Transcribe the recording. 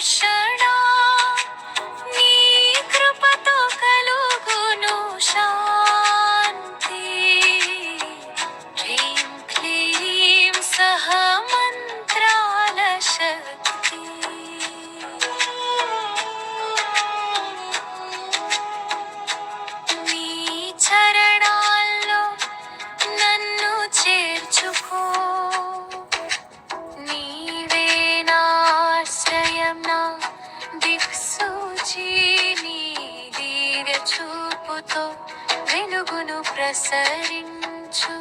దర్శనా నీ కృపతో కలుగును శా దిక్సూచి నీ దీర్ఘ చూపుతో వెలుగును ప్రసరించు.